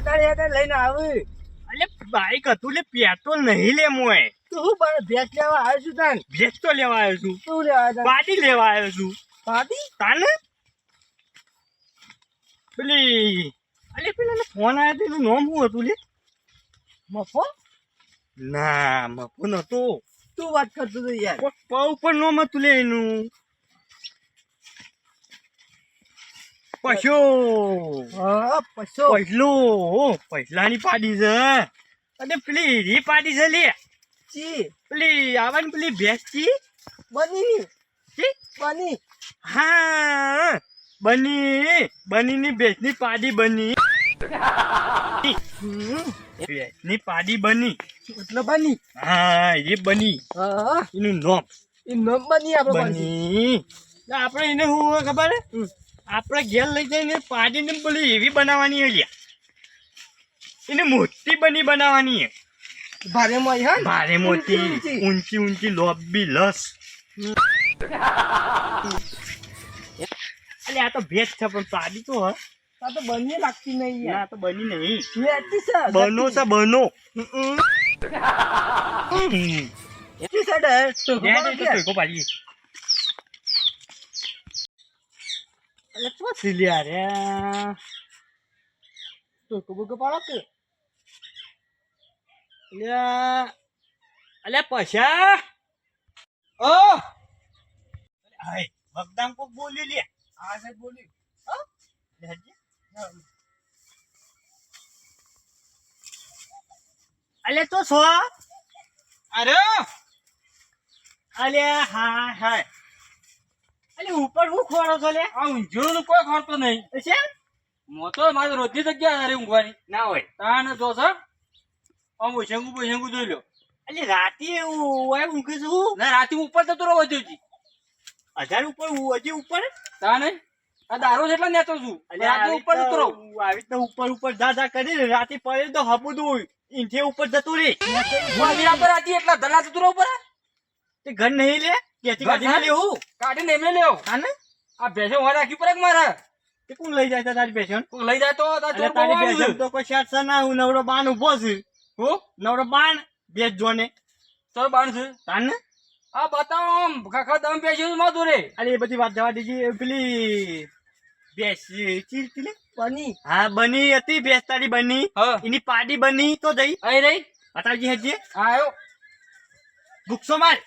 હેતાડે હેતાડે લઈને આવી. અલે બાઈક હતું લે પેટ્રોલ નહીં લે મોય તું પણ ભેંસ લેવા આવ્યો છું તાન. ભેજ તો લેવા આવ્યો છું. શું લેવા આવ્યો પાટી લેવા આવ્યો છું. પાટી તાને? પેલી અલે પેલા ફોન આવ્યો તો એનું નામ શું હતું લે? મફો? ના મફો નતો. તું વાત કરતો હતો યાર? પગ ઉપર નામ હતું લે એનું. પશો. હા પછો પછલાની પાડી છે. અને પેલી હીરી પાડી છે લે. ચી. પેલી આવવાની પેલી ભેંસ ચી? બની. ચી? બની. હા બની. બનીની ભેંસની પાડી બની. ની પાડી બની. એટલે બની. હા એ બની. એનું નોમ. એ નોમ બની આપણે બની. આપણે એને શું ખબર? આપણે ઘેર લઈ જઈને પાડીને પેલી એવી બનાવવાની અલ્યા એને મોટી બની બનાવવાની ભારે મોઈ હા ભારે મોટી ઊંચી, ઊંચી. ઊંચી ઊંચી લોબી લસ. અલે આ તો ભેજ છે પણ પાડી તો હે. આ તો બની લાગતી નહીં આ તો બની નહીં. વેચી છે બનો છે બનો. હમ. હમ. તો તો. અલે તો સીલ્યા રે? ટોકો બોકો પાડો કે? અલ્યા પૈસા ઓ! હાય બગદામ કોક બોલી લે. આ સાહેબ બોલ્યું લે હજી. અલે તો છો? અરે! અલે હા હા અલે ઉપર હું ખોડો છો લે? આ ઊંઝીણું કોઈ ખોડતો નહીં. છે મોતો મારી રોજની જગ્યા હારે ઊંઘવાની. ના હોય. તાને જો છો આમ ઉછેંગું પુછેંગું જોઈ લો. અલે રાતે હોય ઊંઘે છું ના રાતે ઉપર જતો રહો વધ્યું હજાર ઉપર હું હજી ઉપર? તાને આ દારૂ જેટલા નેતો છું. અલે રાતે ઉપર જતો રહો. આવી રીતના ઉપર ઉપર જા જા કરી રાતે પડે તો હપુદું ઈંઠે ઉપર જતું રે. પર રાતે એટલા ધલા જતો રહો ઉપર તે ઘર નહીં લે? ક્યાંથી ઘર કાઢીને લેવું કાઢીને એમને લેવો હા આ ભેંસો વાર રાખી પડે મારે. તે કોણ લઈ જાય તારી પેશન કોક લઈ જાય તો તારી બોવાનું તો કોઈ શાક ના હું નવરો બાણ ઊભો છું. હું? નવરો બાણ બેસ જોને. ચોર બાણ છે? તાન આ બતાવો આમ ખાખા દમ પેશી માં દોરે અરે એ બધી વાત જવા દીધી પેલી બેસ ચીર બની. હા બની હતી બેસ તારી બની. હા. એની પાડી બની તો જઈ. અહીં રહી. અતારજી હજી આવ્યો ગુસ્સો માર.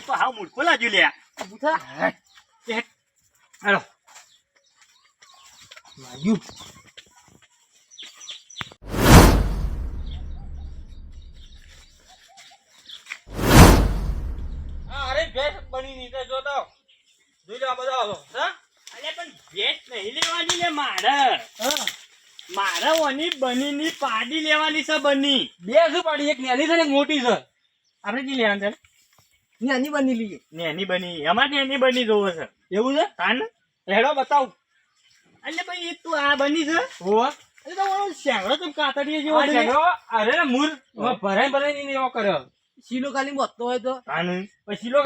તો હાવ મૂર્ખો લ્યા. બુથા હાલો. હા અરે ભેંસ બની ની જો જોતો જોઈ લો બધા હા અલ્યા પણ ભેટ નહીં લેવાની લે મારે હા મારે ઓની બનીની પાડી લેવાની છે બની. બે શું પાડી એક નાની છે ને એક મોટી છે. આપણે જી લેવાનું છે નાની બની લઈએ. નેની બની. અમારે નેની બની જોવો છે. એવું છે? તાન હેડો બતાવ. એટલે ભાઈ તું આ બની છે? હો એટલે તો ઓલો શેંગડો તો કાતડીએ જેવો છે અરે ને મૂર. ભરાઈ ભરાઈ ને એવો કર્યો. શીલો ખાલી મોતો હોય તો. તાન પછી લો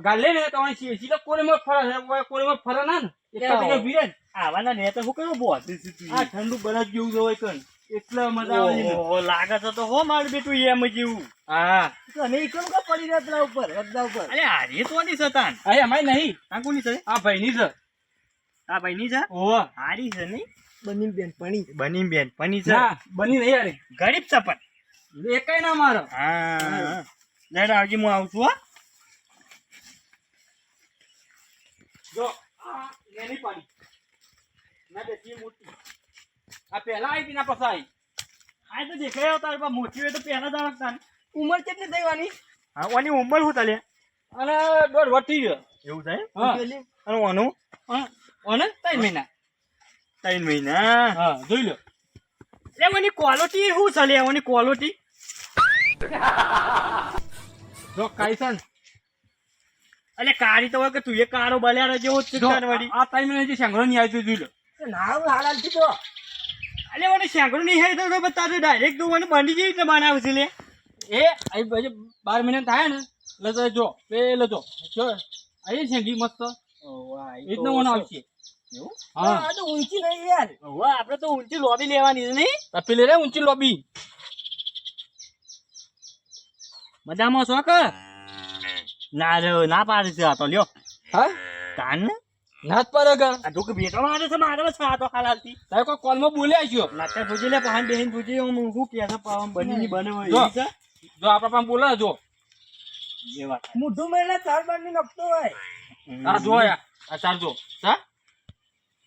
ગાલે ને તો શીલો સી- સીધો ફરા ફરે છે ફરા ના ને? એટલા ભીડે ને. આવાના ને તો હું કયો બોધ આ ઠંડુ બરફ જેવું હોય કણ. એટલે મજા આવે ઓહો, લાગે છે તો હો મારું બેટું એમ જેવું હા. અને એ કેમ કા પડી રહ્યા પેલા ઉપર રગડા ઉપર? અરે હારી તો ની સતાન અરે અમારી નહીં. આ કોની છે? આ ભાઈની છે. આ ભાઈ ની છે? ઓહો. હારી છે નહીં? બની બેન પણી. બની બેન પની છે. બની નહીં અરે ગરીબ છે પણ. એકાઈ ના મારો. હા. લેડ આવજી હું આવું છું હો. આ પહેલા આવી હતી ના પછી આ તો દેખાય તાર પણ મોટી હોય તો પહેલા જ આવતા ઉંમર કેટલી થવાની હા ઓની ઉંમર શું ચાલે? અને દોઢ વટી ગયો. એવું થાય? હા. અને ઓનું? ઓને ત્રણ મહિના. ત્રણ મહિના? હા જોઈ લો. લે ઓની ક્વોલિટી શું ચાલે? ઓની ક્વોલિટી જો કાઈસન અલે કારી તો હોય કે તું એ કારો બલ્યા જેવો જ છે જો આ ટાઈમ હજી શેંગડો નહીં આવી જોઈ લો. નાવ હાલથી તો અલે મને શેંકડું નહીં hay તો તારે ડાયરેક્ટ તું મને બંડી જેવી રીતે બનાવે છે લે. એ અહીં પછી બાર મહિના થાય ને એટલે તો જો પેલો જો જો અહીં છે ઘી મસ્ત એ તો મને આવશે હા. તો ઊંચી નહીં યાર. વાહ આપણે તો ઊંચી લોબી લેવાની છે નહીં? પેલી રે ઊંચી લોબી. મજામાં છો ના રે ના પાડે છે આ તો લ્યો. હા? કાન ને? નાથ પર આ દુખ ભેટો મારે છે મારે છે આ તો હાલાલથી. તારે કોઈ કોલમાં બોલે આવ્યો નાચા ભૂજી લે પહાણ બેહીન ભૂજી હું હું કે છે પાવન બનીની બને હોય જો. છે. જો આપણા પાસે બોલે જો. જે વાત મોઢું મેલે ચાર બારની નપતો હોય. આ જો આ ચાર જો. હા?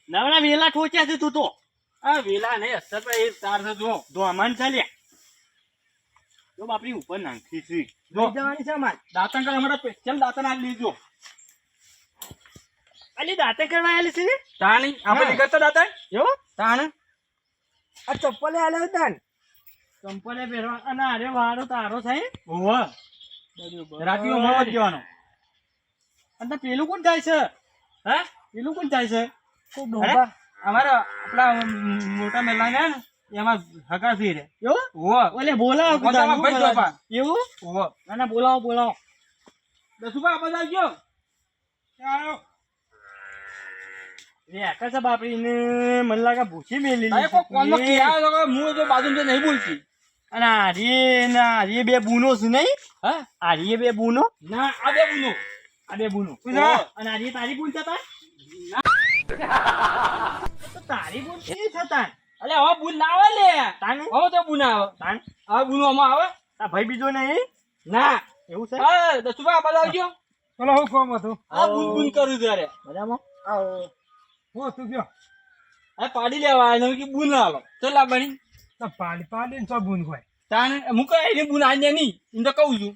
નવરા વેલા ઠોચ્યા છે તું તો. આ વેલા નહીં અસર પર એ ચાર છે જો. તો અમાન ચાલ્યા. જો બાપરી ઉપર નાખી છે. જો જવાની છે માલ દાતણ કર અમારા સ્પેશિયલ દાતણ આ લીજો અલી દાંતે કરવા આવેલી છે ને? તાણી આપણે હા. નીકળતા દાંતણ તાણ. આ ચપ્પલે આલે હતા ચંપલે પહેરવા અને અરે વારો તારો થાય ઓવા રાતી ઉમર જવાનો અને પેલું કોણ થાય છે? હા? પેલું કોણ થાય છે? કોઈ ડોબા. અમારા આપણા મોટા મેલા ને એમાં હકા ફીરે. એવું ઓવા ઓલે બોલાવો પોતામાં ભાઈ. એવું? ના ના બોલાવો બોલાવો. દસુભા બધા ગયો ચાલો. આકા છે બાપરી ને મને લાગે ભૂસી મેલી અરે કે તો હું જો બાજુમાં નહીં બોલતી? અને આર્ય ના આર્ય બે બૂનો છે નહીં? હા? આર્ય બે બૂનો? ના આ બે બોલો આ બે બુનો. અને આર્ય તારી બુન થતા? તો તારી બુન કેવી થતા અલે હવે બુન ના આવે લે. તાને? હવે તો બુન આવે. તાન? હવે બુન આમાં આવે? આ ભાઈ બીજો નહીં? ના. એવું છે? હા દસુભા બધા આવજો. ચલો હું કોમ હતું? આ બુન બુન કરું ત્યારે. મજામાં? આવો. હું તું ગયો આ પાડી લેવા આવ્યો કે બુન આલો. તો લાવવાની તો પાડી પાડી ને તો બૂન હોય? તાણ હું કઈ એને બુન આને નહીં હું તો કહું છું.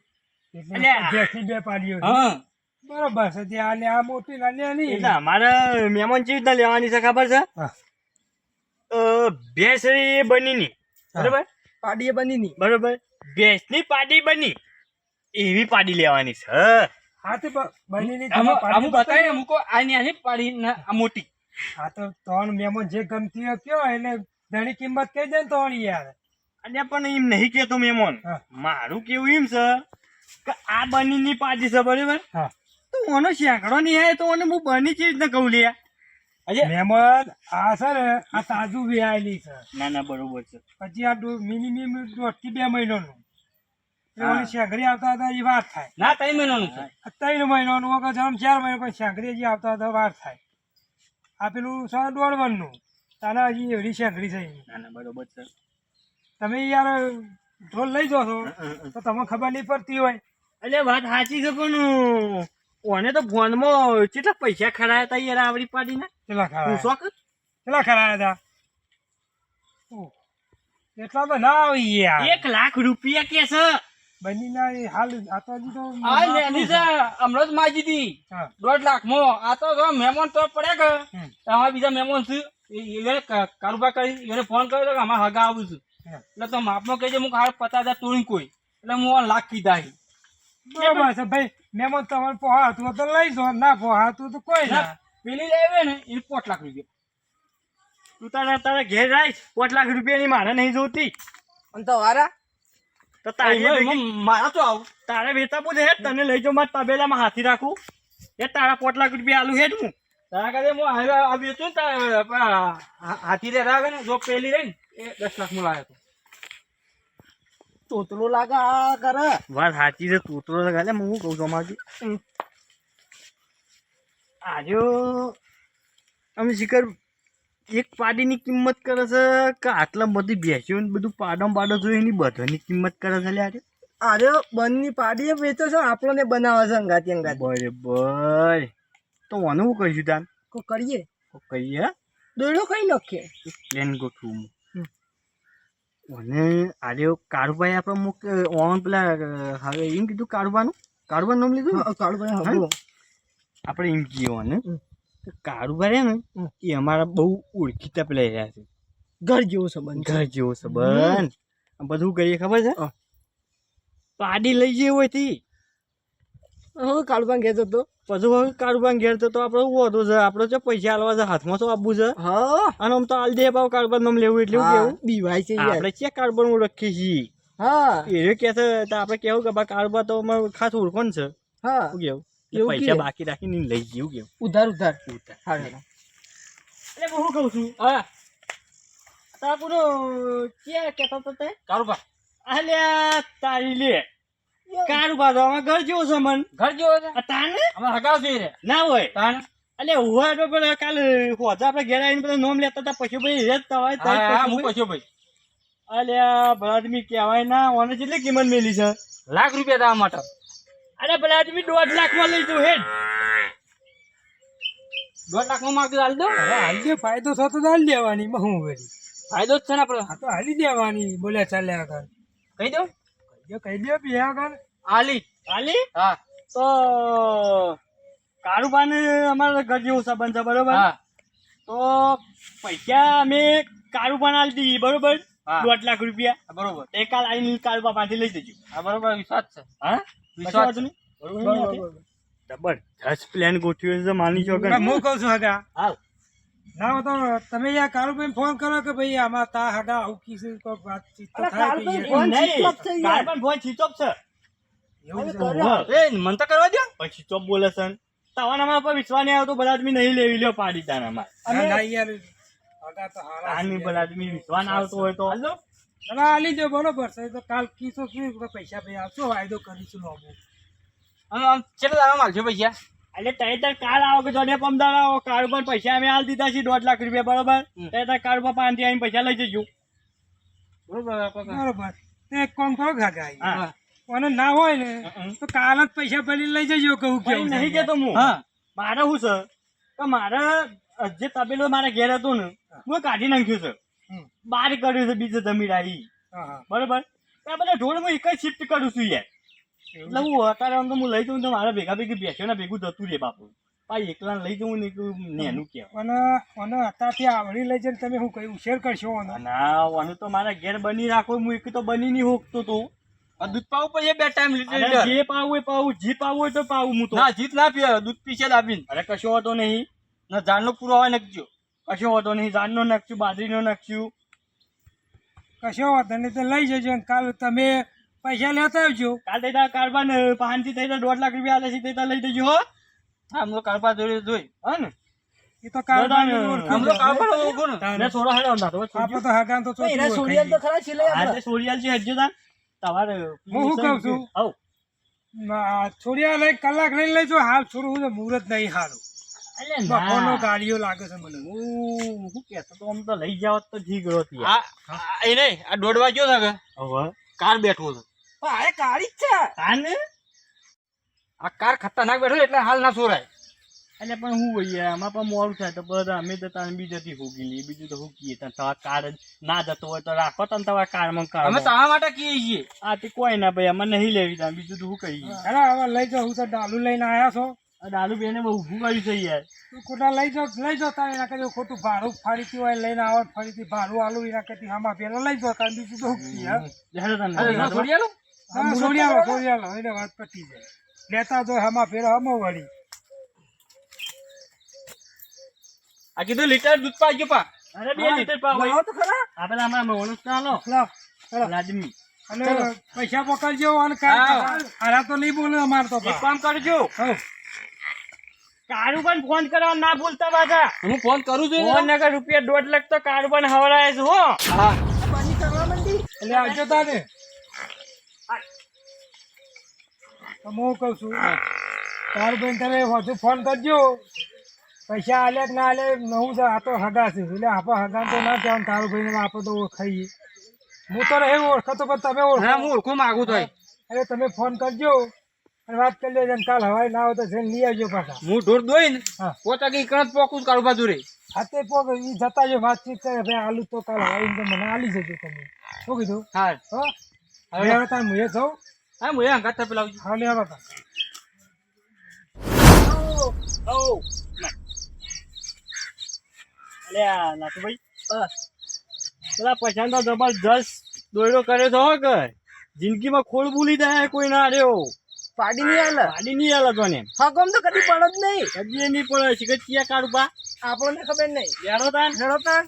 એટલે બે પાડીઓ. હા. બરોબર છે આ મોટી ના નહીં. એટલે અમારે મહેમાન રીતના લેવાની છે ખબર છે? હા. અ, ભેંસરી બનીની બરોબર? પાડીએ બની ની બરોબર? ભેંસની પાડી બની. એવી પાડી લેવાની છે. હા તો બની ની તમે પાડી બતાવી ને મૂકો. આની આની પાડી ને આ હા તો ત્રણ મેમો જે ગમતી હોય કયો એટલે ઘણી કિંમત કહી દે ને ત્રણ યાર. અને પણ એમ નહીં કેતો મેમોન. મારું કેવું એમ છે કે આ બનીની પાડી છે બરાબર? હા. તો ઓનો શેકડો નહીં આવે તો ઓને હું બની ચીજ ને કહું લે? અજે મહેમાન આ છે ને આ તાજું વિહાયેલી છે. ના ના બરોબર છે. પછી આ મિનિમમ દોઢથી બે મહિનાનું. એવાની આવતા હતા એ વાર થાય. ના ત્રણ મહિનાનું થાય ત્રણ મહિનાનું જન્મ ચાર મહિના પછી જે આવતા હતા વાર થાય. આ પેલું છે દોઢ વનનું તાને હજી એવડી શેંકડી ના બરોબર છે. તમે યાર ઢોલ લઈ જાઓ છો તો તમને ખબર નહીં પડતી હોય. એટલે વાત સાચી છે પણ ઓને તો ફોનમાં કેટલા પૈસા ખરાયા હતા યાર આવડી પાડીને કેટલા ખરાયા? ખરા શોખ કેટલા ખરાયા હતા? એટલા તો ના આવી યાર. એક લાખ રૂપિયા કે છે? બની ના એ હાલ આ તો હજી તો આ લેની છે હમણાં જ માજી હતી દોઢ લાખ મો. આ તો મહેમાન તો પડે કે. અમારા બીજા મહેમાન છે. એ- એને કારોબાર કરી એને ફોન કર્યો કે અમારે હગા આવું છું. એટલે તો માપમાં કહેજે હું હાલ પચાસ હજાર તોડી કોઈ. એટલે હું લાખ કીધા. છે. ભાઈ મહેમાન તમારે પોહાતું તો લઈ જાઓ ના પોહાતું તો કોઈ ના. ના, પેલી લેવે ને એને પોટ લાખ રૂપિયા. તું તારા તારા ઘેર રાખ પાંચ લાખ રૂપિયાની મારે નહીં જોતી. અને તો વારા? તો તારી મારા તો આવું. તારે વેચા બોલે હે તને લઈ જાઉં મારા તબેલામાં હાથી રાખું. એ તારા પાંચ લાખ રૂપિયા આલુ હેડ હું. તારા કાંઈ હું આ વેચું હાથી રે ને જો પેલી રહી ને એ દસ લાખમાં લાવ્યો હતો તોતલો લાગે કરે. વાત સાચી છે તું તો ગાલે હું કહું છું અમારી આજે અમે શિખર એક પાડીની કિંમત કરે છે કે આટલા બધી બેસ્યું ને બધું પાડમ પાડો છો એની બધાની કિંમત કરે છે લે આજે અરે બંધની પાડી વેચો છો આપણને બનાવે છે અંગાતી અંગાતી. બરાબર. તો ઓનું હું કહીશું તાન? કો કરીએ? કો કહીએ દોડો કઈ નાખીએ. પ્લેન ગોઠવું અને આજે કારુભાઈ આપણે મુક ઓન પેલા હવે એમ કીધું કારુબાનું કારુબાનું નામ લીધું કારુભાઈ કાળુભાઈ હા? આપણે એમ કીધું ને હમ. હે ને એ અમારા બહુ ઓળખીતા પેલા રહ્યા છે. ઘર જેવો સંબંધ ઘર જેવો સંબંધ. બધું કરીએ ખબર છે? પાડી લઈ જઈએ હોયથી હવે કાળુભાઈ ઘેર તો પછી હવે કારુબાન ઘેર તો આપડે આપણે શું હતું છે. આપણે જો પૈસા આલવા છે હાથમાં શું આપવું છે. હા. અને આમ તો આલ દે ભાવ કારુબાન નામ લેવું એટલે કેવું. બીવાય છે આપડે આપણે ક્યાં કારુબાન ઓળખીએ છીએ? હા. એ કે છે તો આપણે કેવું કે ભાઈ કારુબા તો અમારું ખાસ ઓળખોણ છે. હા. કેવું? પૈસા બાકી રાખીને લઈ ગયું કેવું ઉધાર ઉધાર. ઉધાર. હા. એટલે હું કહું છું? હા. તાપુનો ક્યાં કહેતો તો? તે કારોબાર અલ્યા તારી લે. કારોબાર તો અમાર ઘર જેવો છે મન. ઘર જેવો છે? તાને અમે હગાવ છે રે. ના હોય. તાને અલે હુવા તો પેલા કાલે હોજા આપણે ઘેર આવીને પેલા નોમ લેતા હતા પછી ભાઈ રેત તવાય હા હા પછી ભાઈ. અલ્યા ભલા કહેવાય ના ઓને કેટલી કિંમત મેલી છે? લાખ રૂપિયા દેવા માટે. અરે ભલા આદમી દોઢ લાખમાં લઈ તું હેડ. દોઢ લાખમાં માગતું હાલ દો. હવે હાલ જે ફાયદો થતો હાલ દેવાની માં વેરી ફાયદો જ છે ને આપડે તો હાલી દેવાની બોલ્યા ચાલ્યા આગળ કહી દો. જો કહી દો બી આગળ હાલી. હાલી? હા. તો કારુબાને અમારા ઘર જેવું સંબંધ છે બરોબર? હા. તો પૈસા અમે કારુબાન હાલ દઈએ બરોબર. દોઢ લાખ રૂપિયા. બરોબર. એ કાલ આવીને કારુબા પાસેથી લઈ જજો. હા બરોબર વિશ્વાસ છે. હા? વિશ્વાસ પ્લાન ગોઠવ્યો છે માની છો કે હું કહું છું હગા. હાલ ના તો તમે યાર કારુભાઈ ફોન કરો કે ભાઈ આમાં તા હગા આવું કીધું કોઈ વાતચીત તો થાય કે ફોન નહીં, છે યાર. કાલ પણ ફોન switch off છે. એવું છે. કર્યો. એ મન તો કરવા દો પછી બોલે છે તવાના માં પર વિશ્વાસ નહીં આવતો બધા આદમી નહીં લેવી લ્યો પાડી તાના માં ના, યાર. હગા તો હારા આની બધા આદમી વિશ્વાસ ના આવતો હોય તો ના, ના, હાલી દો બરોબર છે. તો કાલ કીધું શું પૈસા ભાઈ આવશો વાયદો કરીશું આમ આમ કેટલા દાવા માગજો પૈસા? એટલે તઈ તાર કાલ આવો કે જોડે પમદાર આવો કારોબાર પૈસા અમે હાલ દીધા છે દોઢ લાખ રૂપિયા બરોબર. તઈ તાર કારોબાર પાંચથી આવીને પૈસા લઈ જજો. બરોબર બરોબર. તો એક કામ કરો હા. અને ના હોય ને. તો કાલ જ પૈસા ભરી લઈ જજો કહું કેવું નહીં કેતો હું. હા. મારે શું છે તો મારે જે તબેલો મારા ઘેર હતો ને હું કાઢી નાખ્યું છે. બહાર કર્યું છે બીજે જમીન આવી હા, હા. બરોબર? આ બધા ઢોળ હું એક જ શિફ્ટ કરું છું યાર. એટલે હું અત્યારે આમ તો હું લઈ જઉં તો મારા ભેગા ભેગી બેસ્યો ને ભેગું જતું રે બાપુ. ભાઈ એકલા લઈ જવું ને નેનું કે અને અને અત્યારથી આવડી લઈ જઈને તમે હું કઈ ઉછેર કરશો ના અને તો મારા ઘેર બની રાખો હું એક તો બની નહીં હોકતો તો. આ દૂધ પાવું પછી બે ટાઈમ લીટર જે પાવું હોય પાવું જી પાવું હોય તો પાવું હું તો. ના જીત ના પીવા દૂધ પીશે દાબીને. અરે કશો હોતો નહીં. ના જાણનો પૂરો હોય નાખજો કશો વાંધો નહીં જાનનો નાખશું બાજરીનો નાખશું. કશો વાંધો નહીં તો લઈ જજો અને કાલ તમે પૈસા લેતા આવજો. કાલ તારા કારબાન પાંચથી થઈ દોઢ લાખ રૂપિયા આલે છે તે લઈ જજો હો. હા આમ તો કાળપા જોઈ જોઈ હા ને. એ તો દાદા, આમ તો કાળપા ઓળખો ને. થોડો હેડો ના તો આપણે તો હગાન તો ભાઈ, એના તો ખરા છે લે સોડિયાલ તમારે હું શું કહું છું? હવ છોડિયા લઈ કલાક લઈ લેજો હાલ છોડું હું મુહૂર્ત નહીં હારું. અલ્યા ગાડીઓ લાગે છે મને? હું શું કહેતો તો આમ તો લઈ જાવ તો ઠીક રહો આ આ- એ નહીં આ દોઢ વાગ્યો છે હવે કાર બેઠો છે. પણ આ કાળી જ છે. તાને? આ કાર ખતરનાક બેઠો એટલે હાલ ના સોરાય. એટલે પણ હું ભાઈ આમાં પણ મોડું થાય તો બધા અમે તો તાને બીજેથી હોગી લઈએ બીજું તો હોગીએ તને તમારા કાર ના જતો હોય તો રાખો તને તમારા કારમાં કાર અમે તમારા માટે કહીએ છીએ. આ તે કોઈ ના ભાઈ અમે નહીં લેવી તાન. બીજું તો શું કહીએ? અરે હવે લઈ જાઓ હું તો ડાલુ લઈને આવ્યા છો. બેને બહુ ઊભું કર્યું છે યાર. તું ખોટા લઈ જાવ લઈ જતા એના કરતા ખોટું ભાડું ફરીથી હોય લઈને આવો ફરીથી ભાડું આલું એના કરતી. આમાં પેલા લઈ જતા બીજું તો. હા? છોડી આલો હા છોડી આલો છોડી આલો એને વાત પતી જાય. લેતા જો હમા ફેરો હમો વળી. આ કીધું લીટર દૂધ પાજો પા. અરે બે લીટર પા લાવો તો ખરા. આપણે અમારા મોણસ ના લો ચાલો. લાજમી. અને પૈસા પકડજો અને કાંઈ હા. હારા તો નહીં બોલે અમારે તો એક કામ કરજો. હઉ. કારું પણ ફોન કરવા ના ભૂલતા પાછા. હું ફોન કરું છું ફોન નગર રૂપિયા દોઢ લાખ તો કારું પણ હવરાય છે હો. હા. બની કરવા માંડી એટલે આવજો તાને હું કહું છું તારું બેન તમે વધુ ફોન કરજો. પૈસા આલે કે ના આલે નવું છે આ તો હગા છે. એટલે આપણે હગા તો ના કહેવાનું તારું ભાઈને આપણે તો ઓળખાઈએ. હું તો નહીં ઓળખતો પણ તમે ઓળખો. હું ઓળખું માગું તો અરે તમે ફોન કરજો. અને વાત કરી લેજો કાલ હવાઈ ના હોય તો જઈને લઈ આવજો પાછા. હું ઢોર દોઈ ને. પોતા કઈ કણત પોકું કાળું બાજુ રે હાથે પોક ઈ જતા જો વાતચીત કરે ભાઈ આલુ તો કાલ હવાઈ તો મને આલી જજો તમે. શું કીધું? હા. હો? હવે હવે તાર મુએ જાઉં? હા મુએ થા પેલા આવજો. હા લેવા તા ઓ અલ્યા લાતુભાઈ પેલા પૈસા તો જબરજસ્ત દોયડો કર્યો તો હો કે જિંદગીમાં ખોળ ભૂલી જાય કોઈ ના રહ્યો. પાડી નહીં આલે. ગાડી નહીં આલે તો ને હા ગમ તો કદી પણ જ નહીં. એ નહીં પડે છે કે ચિયા કાઢું બા. આપણને ખબર નહીં. બેડો તાન. હેડો તાન.